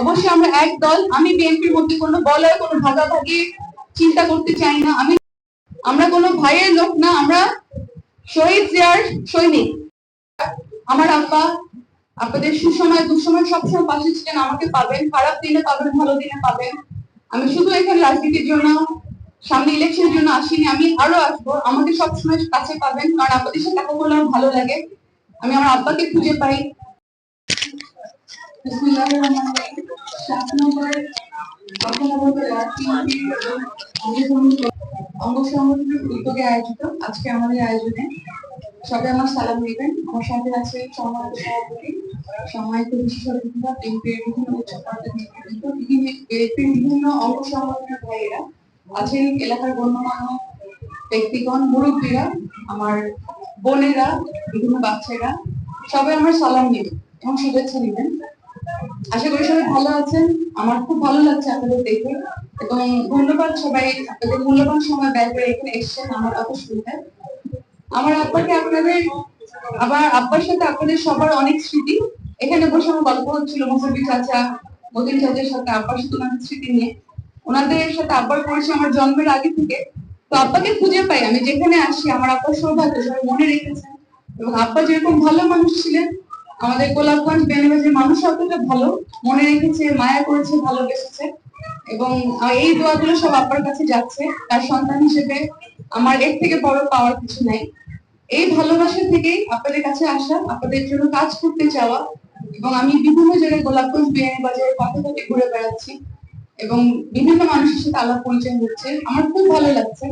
অবশ্যই আমরা এক দল। আমি বিএনপির মধ্যে কোনো বলয় কোনো ভাগাভাগি চিন্তা করতে চাই না। আমি আমরা কোনো ভাইয়ের লোক না, আমরা শহীদ জিয়ার সৈনিক। আমার আপা আপনাদের সুসময়, দুঃসময় সবসময় পাশে ছিলেন, আমাকে পাবেন। খারাপ দিনে পাবেন, ভালো দিনে পাবেন। আমি শুধু এখানে রাজনীতির জন্য, সামনে ইলেকশনের জন্য আসিনি। আমি আরও আসব। আমাকে সবসময় কাছে পাবেন, কারণ আপনাদের সাথে দেখা করলে আমার ভালো লাগে। আমি আমার আব্বাকে খুঁজে পাই। অঙ্গ উদ্যোগে আয়োজিত আজকে আমাদের আয়োজনে সবাই আমার সালাম আমার সাথে আছে বিভিন্ন অঙ্গ সংগঠনের ভাইয়েরা আছেন এলাকার গণ্যমান্য ব্যক্তিগণ মুরব্বীরা আমার বোনেরা বিভিন্ন বাচ্চারা সবাই আমার সালাম নেবেন এবং শুভেচ্ছা নেবেন। আশা করি সবাই ভালো আছেন। আমার খুব ভালো লাগছে আপনাদের দেখে। এবং ধন্যবাদ সবাই আপনাদের মূল্যবান সময় ব্যয় করে এখানে এসেছেন। আমার শুনতে। আমার আব্বাকে আপনাদের আবার আব্বার সাথে আপনাদের সবার অনেক স্মৃতি। এখানে বসে আমার গল্প হচ্ছিল মুসিবি চাচা মদিন চাচার সাথে আব্বার সাথে ওনাদের স্মৃতি নিয়ে। ওনাদের সাথে আব্বার পরিচয় আমার জন্মের আগে থেকে। তো আব্বাকে খুঁজে পাই। আমি যেখানে আসি, আমার আব্বার সৌভাগ্য সবাই মনে রেখেছেন এবং আব্বা যেরকম ভালো মানুষ ছিলেন আমাদের গোলাপগঞ্জ বেনিবাজের মানুষ অতটা ভালো। মনে রেখেছে, মায়া করেছে, ভালোবেসেছে। এবং এই দোয়াগুলো সব আব্বার কাছে যাচ্ছে। তার সন্তান হিসেবে আমার এর থেকে বড় পাওয়ার কিছু নাই। এই ভালোবাসা থেকেই আপনাদের কাছে আসা, আপনাদের জন্য কাজ করতে চাওয়া। এবং আমি বিভিন্ন জায়গায় গোলাপগঞ্জ বিরিয়ানি বাজারে পথে ঘুরে বেড়াচ্ছি। এবং বিভিন্ন মানুষের সাথে আলাপ পরিচয় হচ্ছে। আমার খুব ভালো লাগছে।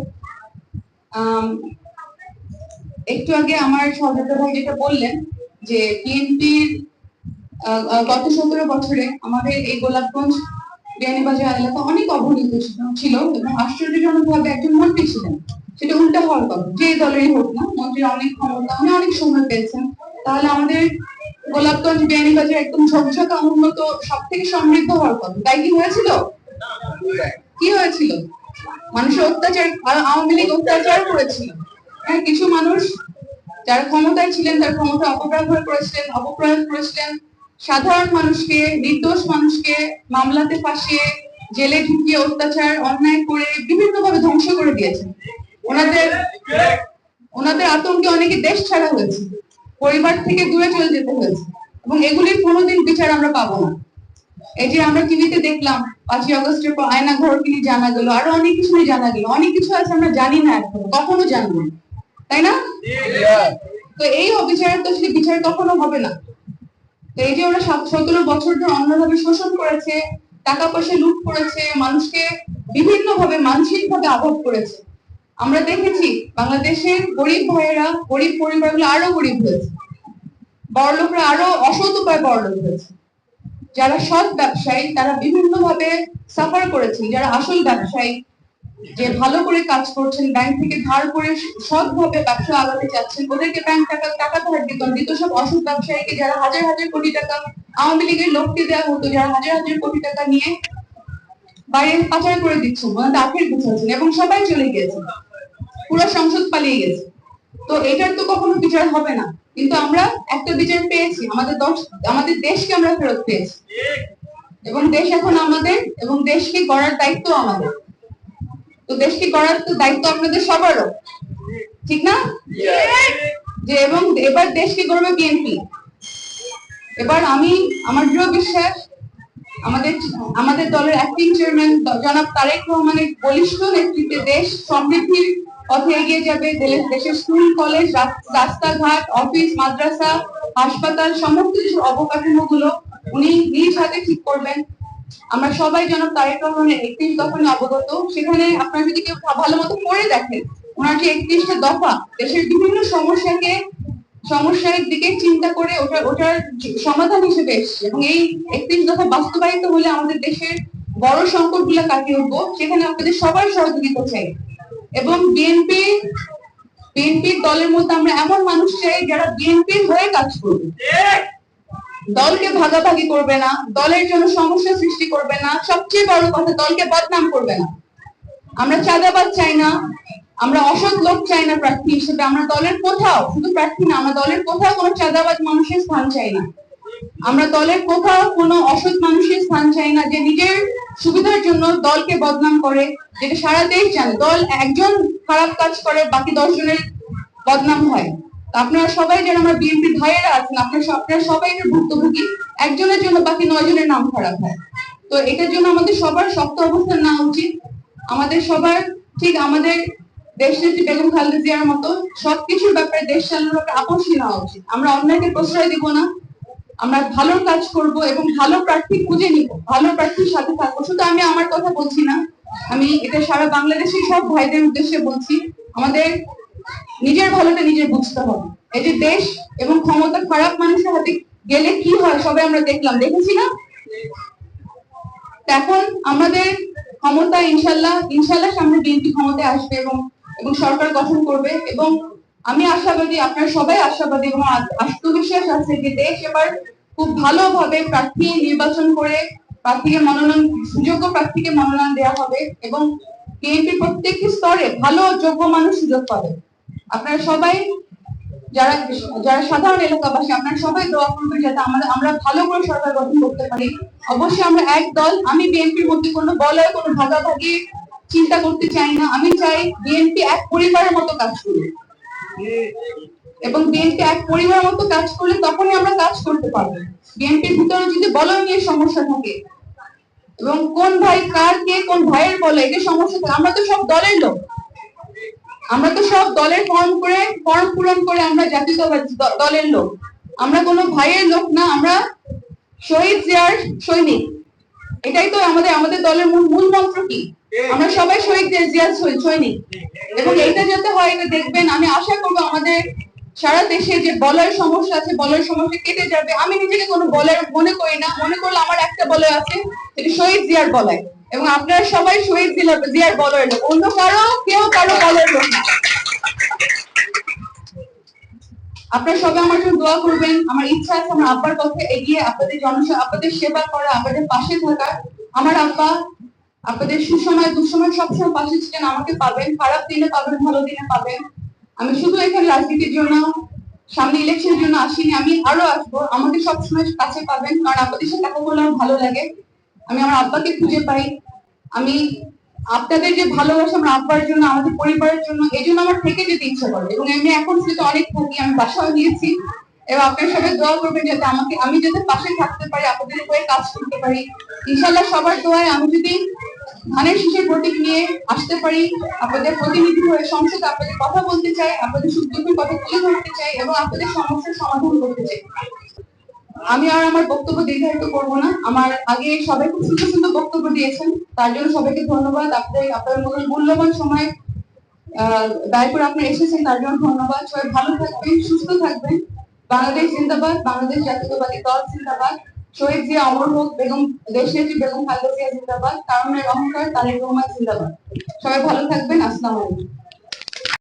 একটু আগে আমার সহযোগিতা ভাই যেটা বললেন যে বিএনপির গত সতেরো বছরে আমাদের এই গোলাপগঞ্জ, বিয়ানীবাজার এলাকা অনেক অবহেলিত ছিল- এবং আশ্চর্যজনক ভাবে একজন মন্ত্রী ছিলেন। সেটা উল্টা হওয়ার কথা। যে দলেরই হোক না মন্ত্রীর অনেক ক্ষমতা, উনি অনেক সময় পেয়েছেন। তাহলে আমাদের গোলাপগঞ্জ, বিয়ানীবাজার একদম ঝকঝকা উন্নত সব থেকে সমৃদ্ধ হওয়ার কথা। তাই কি হয়েছিল? কি হয়েছিল? মানুষের অত্যাচার আওয়ামী লীগ অত্যাচার করেছিল। হ্যাঁ কিছু মানুষ যারা ক্ষমতায় ছিলেন, তার ক্ষমতা অপব্যবহার করেছিলেন, অপপ্রয়োগ করেছিলেন। সাধারণ মানুষকে, নির্দোষ মানুষকে মামলাতে ফাঁসিয়ে, জেলে ঢুকিয়ে অত্যাচার, অন্যায় করে বিভিন্ন ভাবে ধ্বংস করে দিয়েছেন। ওনাদের ওনাদের আতঙ্কে অনেকে দেশ ছাড়া হয়েছে। পরিবার থেকে দূরে চলে যেতে হয়েছে। এবং এগুলির কোনোদিন বিচার আমরা পাবো না। এই যে আমরা টিভিতে দেখলাম, পাঁচই আগস্টের পর আয়না ঘর কিনে জানা গেল, আরও অনেক কিছুই জানা গেল। অনেক কিছু আছে, আমরা জানি না এখন, কখনো জানব না। তাই না? তো এই অবিচারের তো আসলে বিচার কখনো হবে না। এই যে ওরা সতেরো বছর ধরে অন্যভাবে শোষণ করেছে, টাকা পয়সা লুট করেছে, মানুষকে বিভিন্ন ভাবে মানসিক ভাবে আঘাত করেছে। আমরা দেখেছি বাংলাদেশের গরিব ভাইয়েরা, গরিব পরিবারগুলো আরও গরিব হয়েছে। বড় লোকরা আরও অসৎ উপায় বড় লোক হয়েছে। যারা সৎ ব্যবসায়ী, তারা বিভিন্ন ভাবে সাফার করেছেন যারা আসল ব্যবসায়ী যে ভালো করে কাজ করছেন ব্যাংক থেকে ধার করে সৎ ভাবে ব্যবসা আগাতে চাচ্ছেন, ওদেরকে ব্যাংক টাকা টাকা ধার দিত। দিত সব অসৎ ব্যবসায়ীকে যারা হাজার হাজার কোটি টাকা আওয়ামী লীগের লোককে দেওয়া হতো, যারা হাজার হাজার কোটি টাকা নিয়ে বাইরে পাচার করে দিচ্ছেন ওনাদের আখের এবং সবাই চলে গিয়েছে। পুরো সংসদ পালিয়ে গেছে। তো এটার তো কখনো বিচার হবে না। কিন্তু আমরা একটা বিচার পেয়েছি। আমাদের দশ, আমাদের দেশকে আমরা ফেরত পেয়েছি। এবং দেশ এখন আমাদের, এবং দেশকে গড়ার দায়িত্ব আমাদের। তো দেশকে গড়ার তো দায়িত্ব আপনাদের সবারও। ঠিক না? যে এবং এবার দেশকে গড়বে বিএনপি। এবার আমি, আমার দৃঢ় বিশ্বাস, আমাদের আমাদের দলের অ্যাক্টিং চেয়ারম্যান জনাব তারেক রহমানের বলিষ্ঠ নেতৃত্বে দেশ সমৃদ্ধির পথে এগিয়ে যাবে। দেশের স্কুল, কলেজ, রাস- রাস্তাঘাট, অফিস, মাদ্রাসা, হাসপাতাল, সমস্ত কিছু অবকাঠামো গুলো উনি নিজ হাতে ঠিক করবেন। আমরা সবাই জনাব তারেক রহমানের একত্রিশ দফা নিয়ে অবগত, সেখানে আপনারা যদি কেউ ভালো মতো পড়ে দেখেন, ওনার যে একত্রিশটা দফা, দেশের বিভিন্ন সমস্যাকে, সমস্যার দিকে চিন্তা করে ওটা, ওটার সমাধান হিসেবে এসছে। এবং এই একত্রিশ দফা বাস্তবায়িত হলে আমাদের দেশের বড় সংকটগুলা কাটিয়ে উঠবো, সেখানে আপনাদের সবার সহযোগিতা চাই। এবং বিএনপি বিএনপির দলের মধ্যে আমরা এমন মানুষ চাই যারা বিএনপির হয়ে কাজ করবে। দলকে ভাগাভাগি করবে না, দলের জন্য সমস্যা সৃষ্টি করবে না, সবচেয়ে বড় কথা দলকে বদনাম করবে না। আমরা চাঁদাবাদ চাই না, আমরা অসৎ লোক চাই না প্রার্থী হিসেবে, আমরা দলের কোথাও, শুধু প্রার্থী না, আমরা দলের কোথাও কোনো চাঁদাবাদ মানুষের স্থান চাই না। আমরা দলের কোথাও কোনো অসৎ মানুষের স্থান চাই না যে নিজের সুবিধার জন্য দলকে বদনাম করে, যেটা সারা দেশ জানে। দল একজন খারাপ কাজ করে, বাকি দশজনের বদনাম হয়। আপনারা সবাই যারা আমার বিএনপি ভাইয়েরা আছেন, আপনারা আপনারা সবাই এর ভুক্তভোগী, একজনের জন্য বাকি নয় জনের নাম খারাপ হয়। তো এটার জন্য আমাদের সবার শক্ত অবস্থান নেওয়া উচিত। আমাদের সবার ঠিক আমাদের দেশ নেত্রী বেগম খালেদা জিয়ার মতো সবকিছুর ব্যাপারে দেশ চালানোর ব্যাপারে আপোষই নেওয়া উচিত। আমরা অন্যায়কে প্রশ্রয় দিব না। আমরা ভালো কাজ করব এবং ভালো প্রার্থী খুঁজে নিব। ভালো প্রার্থীর সাথে থাকব। শুধু আমি আমার কথা বলছি না, আমি এটা সারা বাংলাদেশের সব ভাইদের উদ্দেশ্যে বলছি। আমাদের নিজের ভালোটা নিজের বুঝতে হবে। এই যে দেশ এবং ক্ষমতা খারাপ মানুষের হাতে গেলে কি হয় সবাই আমরা দেখলাম। দেখেছি না? এখন আমাদের ক্ষমতা ইনশাল্লাহ ইনশাল্লাহ সামনে বিএনপি ক্ষমতায় আসবে এবং এবং সরকার গঠন করবে এবং আমি আশাবাদী, আপনারা সবাই আশাবাদী এবং আত্মবিশ্বাস আছে যে দেশ এবার খুব ভালোভাবে প্রার্থী নির্বাচন করে প্রার্থীকে মনোনয়ন, সুযোগ্য প্রার্থীকে মনোনয়ন দেওয়া হবে এবং বিএনপি প্রত্যেকটি স্তরে ভালো যোগ্য মানুষ সুযোগ পাবে। আপনারা সবাই যারা যারা সাধারণ এলাকাবাসী, আপনারা সবাই দোয়া করবেন যাতে আমরা আমরা ভালো করে সরকার গঠন করতে পারি। অবশ্যই আমরা এক দল, আমি বিএনপির মধ্যে কোনো বলয় কোনো ভাগাভাগি চিন্তা করতে চাই না। আমি চাই বিএনপি এক পরিবারের মতো কাজ করবে এবং বিএনপি এক পরিবারের মতো কাজ করলে তখনই আমরা কাজ করতে পারব। বিএনপির ভিতরে যদি বলয় নিয়ে সমস্যা থাকে, এবং কোন ভাই কার কে কোন ভাইয়ের বলে এটা সমস্যা আমরা তো সব দলের লোক। আমরা তো সব দলের ফর্ম করে ফর্ম পূরণ করে আমরা জাতীয়তাবাদী দলের লোক। আমরা কোনো ভাইয়ের লোক না, আমরা শহীদ জিয়ার সৈনিক। এটাই তো আমাদের আমাদের দলের মূল মূল মন্ত্র কি? আমরা সবাই শহীদ জিয়ার সৈনিক। এবং এইটা যাতে হয়, এটা দেখবেন, আমি আশা করব আমাদের সারা দেশে যে বলার সমস্যা আছে, বলার সমস্যা কেটে যাবে। আমি নিজেকে কোনো বলার মনে করি না। মনে করলে আমার একটা বলয় আছে, সেটা শহীদ জিয়ার বলয়। এবং আপনারা সবাই শহীদ জিয়ার জিয়ার বলয়ের লোক অন্য কারও কেউ কারও বলয়ের লোক না। আপনারা সবাই আমার জন্য দোয়া করবেন। আমার ইচ্ছা আছে আমার আব্বার পথে এগিয়ে আপনাদের জনসেবা আপনাদের সেবা করা, আপনাদের পাশে থাকা। আমার আব্বা আপনাদের সুসময়, দুঃসময় সবসময় পাশে ছিলেন, আমাকে পাবেন। খারাপ দিনে পাবেন, ভালো দিনে পাবেন। আমি শুধু এখানে রাজনীতির জন্য, সামনে ইলেকশনের জন্য আসিনি। আমি আরও আসব। আমাকে সবসময় কাছে পাবেন, কারণ আপনাদের সাথে দেখা করলে ভালো লাগে। আমি আমার আব্বাকে খুঁজে পাই। আমি আপনাদের যে ভালোবাসা আমার আব্বার জন্য, আমাদের পরিবারের জন্য, এই জন্য আমার থেকে যেতে ইচ্ছা করে। এবং আমি এখন সেটা অনেক থাকি আমি বাসাও নিয়েছি এবং আপনার সাথে দোয়া করবেন যাতে আমাকে, আমি যাতে পাশে থাকতে পারি, আপনাদের হয়ে কাজ করতে পারি। ইনশাল্লাহ সবার দোয়ায় আমি যদি ধানের শীষের প্রতীক নিয়ে আসতে পারি, আপনাদের প্রতিনিধি হয়ে সংসদে আপনাদের কথা বলতে চাই, আপনাদের সুখ কথা তুলে ধরতে চাই, এবং আপনাদের সমস্যার সমাধান করতে চাই। আমি আর আমার বক্তব্য দীর্ঘায়িত করব না। আমার আগে সবাই খুব সুন্দর সুন্দর বক্তব্য দিয়েছেন। তার জন্য সবাইকে ধন্যবাদ। আপনাদের আপনার মতো মূল্যবান সময় ব্যয় করে আপনি এসেছেন, তার জন্য ধন্যবাদ। সবাই ভালো থাকবেন, সুস্থ থাকবেন। বাংলাদেশ জিন্দাবাদ, বাংলাদেশ জাতীয়তাবাদী দল জিন্দাবাদ। শহীদ জিয়া অমর হোক, বেগম দেশ নেত্রী বেগম খালেদা জিয়া জিন্দাবাদ। কারণের অহংকার তারেক রহমান জিন্দাবাদ। সবাই ভালো থাকবেন। আসসালামু আলাইকুম।